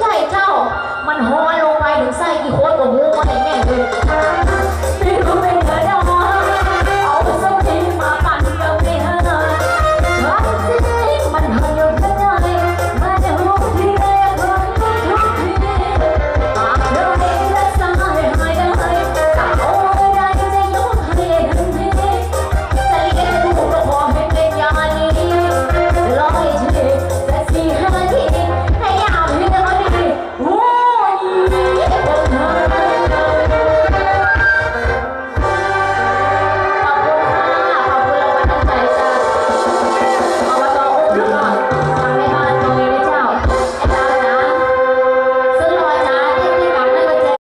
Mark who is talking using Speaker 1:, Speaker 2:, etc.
Speaker 1: ใจเจ้า มันห้อยลงไปถึงไส้กี่โคตรกับมูมันแม่เลย